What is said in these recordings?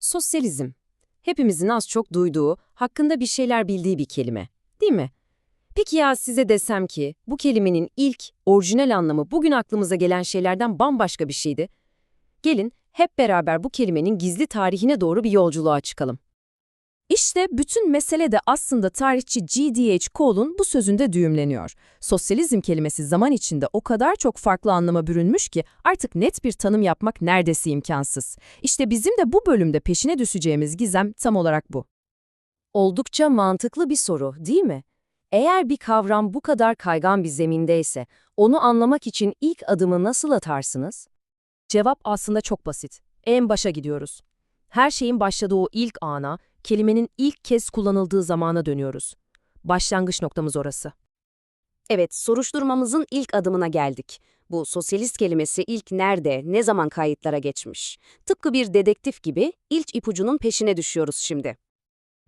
Sosyalizm. Hepimizin az çok duyduğu, hakkında bir şeyler bildiği bir kelime. Değil mi? Peki ya size desem ki bu kelimenin ilk, orijinal anlamı bugün aklımıza gelen şeylerden bambaşka bir şeydi? Gelin hep beraber bu kelimenin gizli tarihine doğru bir yolculuğa çıkalım. İşte bütün mesele de aslında tarihçi G.D.H. Cole'un bu sözünde düğümleniyor. Sosyalizm kelimesi zaman içinde o kadar çok farklı anlama bürünmüş ki artık net bir tanım yapmak neredeyse imkansız. İşte bizim de bu bölümde peşine düşeceğimiz gizem tam olarak bu. Oldukça mantıklı bir soru, değil mi? Eğer bir kavram bu kadar kaygan bir zemindeyse, onu anlamak için ilk adımı nasıl atarsınız? Cevap aslında çok basit. En başa gidiyoruz. Her şeyin başladığı o ilk ana, kelimenin ilk kez kullanıldığı zamana dönüyoruz. Başlangıç noktamız orası. Evet, soruşturmamızın ilk adımına geldik. Bu sosyalist kelimesi ilk nerede, ne zaman kayıtlara geçmiş? Tıpkı bir dedektif gibi ilk ipucunun peşine düşüyoruz şimdi.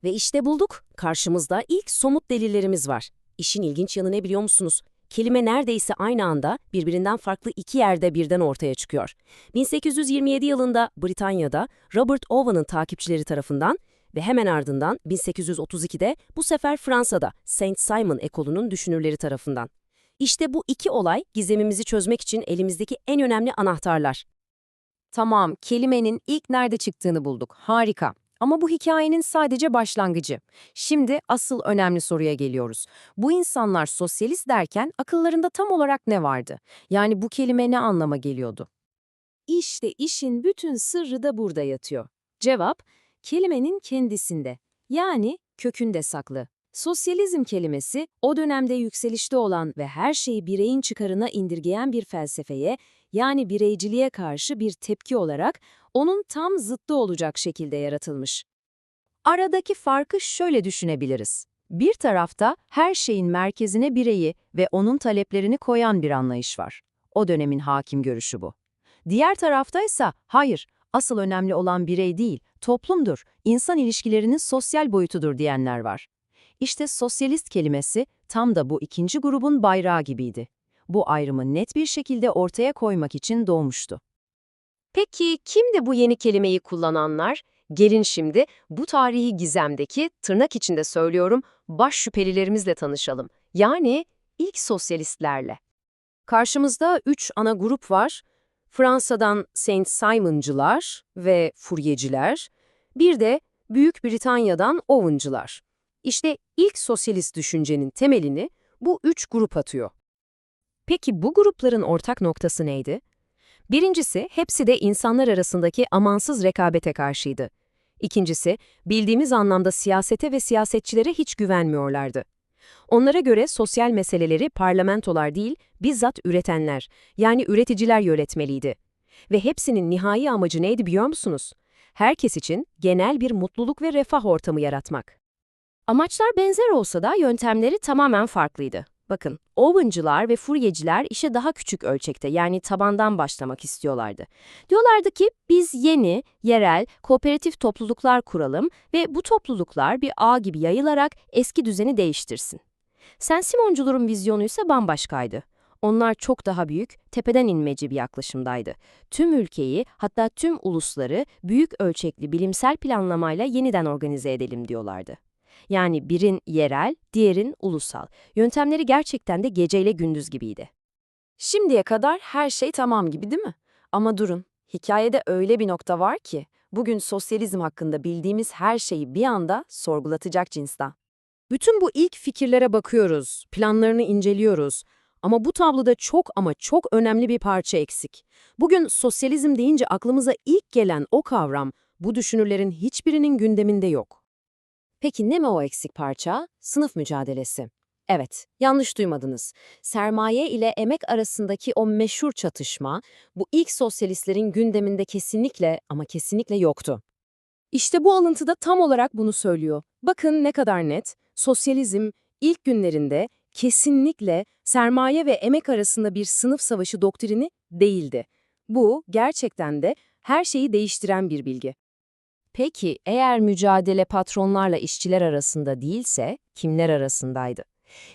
Ve işte bulduk. Karşımızda ilk somut delillerimiz var. İşin ilginç yanı ne biliyor musunuz? Kelime neredeyse aynı anda birbirinden farklı iki yerde birden ortaya çıkıyor. 1827 yılında Britanya'da Robert Owen'ın takipçileri tarafından ve hemen ardından 1832'de bu sefer Fransa'da Saint Simon ekolunun düşünürleri tarafından. İşte bu iki olay gizemimizi çözmek için elimizdeki en önemli anahtarlar. Tamam, kelimenin ilk nerede çıktığını bulduk. Harika. Ama bu hikayenin sadece başlangıcı. Şimdi asıl önemli soruya geliyoruz. Bu insanlar sosyalist derken akıllarında tam olarak ne vardı? Yani bu kelime ne anlama geliyordu? İşte işin bütün sırrı da burada yatıyor. Cevap, kelimenin kendisinde, yani kökünde saklı. Sosyalizm kelimesi, o dönemde yükselişte olan ve her şeyi bireyin çıkarına indirgeyen bir felsefeye, yani bireyciliğe karşı bir tepki olarak onun tam zıttı olacak şekilde yaratılmış. Aradaki farkı şöyle düşünebiliriz. Bir tarafta her şeyin merkezine bireyi ve onun taleplerini koyan bir anlayış var. O dönemin hakim görüşü bu. Diğer tarafta ise hayır, asıl önemli olan birey değil, toplumdur, insan ilişkilerinin sosyal boyutudur diyenler var. İşte sosyalist kelimesi tam da bu ikinci grubun bayrağı gibiydi. Bu ayrımı net bir şekilde ortaya koymak için doğmuştu. Peki kimdi bu yeni kelimeyi kullananlar? Gelin şimdi bu tarihi gizemdeki, tırnak içinde söylüyorum, baş şüphelilerimizle tanışalım. Yani ilk sosyalistlerle. Karşımızda üç ana grup var. Fransa'dan Saint Simon'cılar ve Furyeciler, bir de Büyük Britanya'dan Owen'cılar. İşte ilk sosyalist düşüncenin temelini bu üç grup atıyor. Peki bu grupların ortak noktası neydi? Birincisi, hepsi de insanlar arasındaki amansız rekabete karşıydı. İkincisi, bildiğimiz anlamda siyasete ve siyasetçilere hiç güvenmiyorlardı. Onlara göre sosyal meseleleri parlamentolar değil, bizzat üretenler, yani üreticiler yönetmeliydi. Ve hepsinin nihai amacı neydi biliyor musunuz? Herkes için genel bir mutluluk ve refah ortamı yaratmak. Amaçlar benzer olsa da yöntemleri tamamen farklıydı. Bakın, Owen'cılar ve Furyeciler işe daha küçük ölçekte yani tabandan başlamak istiyorlardı. Diyorlardı ki biz yeni, yerel, kooperatif topluluklar kuralım ve bu topluluklar bir ağ gibi yayılarak eski düzeni değiştirsin. Sen Simoncuların vizyonu ise bambaşkaydı. Onlar çok daha büyük, tepeden inmeci bir yaklaşımdaydı. Tüm ülkeyi, hatta tüm ulusları büyük ölçekli bilimsel planlamayla yeniden organize edelim diyorlardı. Yani birin yerel, diğerin ulusal. Yöntemleri gerçekten de geceyle gündüz gibiydi. Şimdiye kadar her şey tamam gibi değil mi? Ama durun, hikayede öyle bir nokta var ki, bugün sosyalizm hakkında bildiğimiz her şeyi bir anda sorgulatacak cinsten. Bütün bu ilk fikirlere bakıyoruz, planlarını inceliyoruz. Ama bu tabloda çok ama çok önemli bir parça eksik. Bugün sosyalizm deyince aklımıza ilk gelen o kavram, bu düşünürlerin hiçbirinin gündeminde yok. Peki ne mi o eksik parça? Sınıf mücadelesi. Evet, yanlış duymadınız. Sermaye ile emek arasındaki o meşhur çatışma, bu ilk sosyalistlerin gündeminde kesinlikle ama kesinlikle yoktu. İşte bu alıntıda tam olarak bunu söylüyor. Bakın ne kadar net. Sosyalizm ilk günlerinde kesinlikle sermaye ve emek arasında bir sınıf savaşı doktrini değildi. Bu gerçekten de her şeyi değiştiren bir bilgi. Peki eğer mücadele patronlarla işçiler arasında değilse kimler arasındaydı?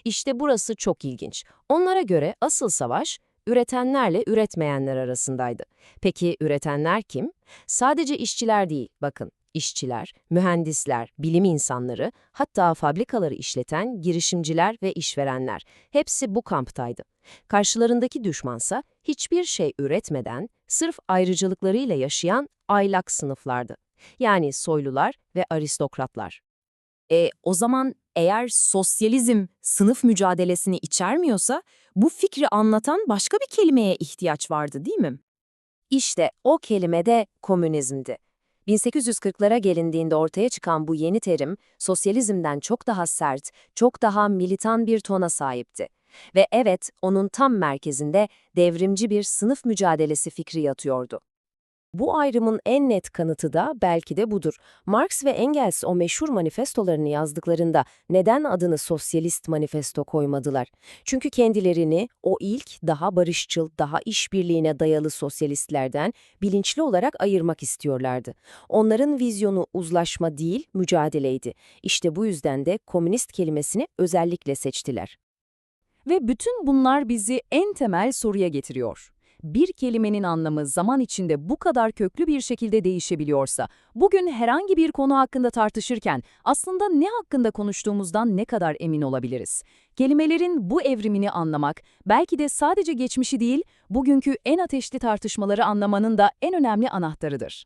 İşte burası çok ilginç. Onlara göre asıl savaş üretenlerle üretmeyenler arasındaydı. Peki üretenler kim? Sadece işçiler değil, bakın. işçiler, mühendisler, bilim insanları, hatta fabrikaları işleten girişimciler ve işverenler hepsi bu kamptaydı. Karşılarındaki düşmansa hiçbir şey üretmeden, sırf ayrıcalıklarıyla yaşayan aylak sınıflardı. Yani soylular ve aristokratlar. E, o zaman eğer sosyalizm sınıf mücadelesini içermiyorsa bu fikri anlatan başka bir kelimeye ihtiyaç vardı değil mi? İşte o kelime de komünizmdi. 1840'lara gelindiğinde ortaya çıkan bu yeni terim, sosyalizmden çok daha sert, çok daha militan bir tona sahipti. Ve evet, onun tam merkezinde devrimci bir sınıf mücadelesi fikri yatıyordu. Bu ayrımın en net kanıtı da belki de budur. Marx ve Engels o meşhur manifestolarını yazdıklarında neden adını sosyalist manifesto koymadılar? Çünkü kendilerini o ilk daha barışçıl, daha işbirliğine dayalı sosyalistlerden bilinçli olarak ayırmak istiyorlardı. Onların vizyonu uzlaşma değil, mücadeleydi. İşte bu yüzden de komünist kelimesini özellikle seçtiler. Ve bütün bunlar bizi en temel soruya getiriyor. Bir kelimenin anlamı zaman içinde bu kadar köklü bir şekilde değişebiliyorsa, bugün herhangi bir konu hakkında tartışırken aslında ne hakkında konuştuğumuzdan ne kadar emin olabiliriz? Kelimelerin bu evrimini anlamak, belki de sadece geçmişi değil, bugünkü en ateşli tartışmaları anlamanın da en önemli anahtarıdır.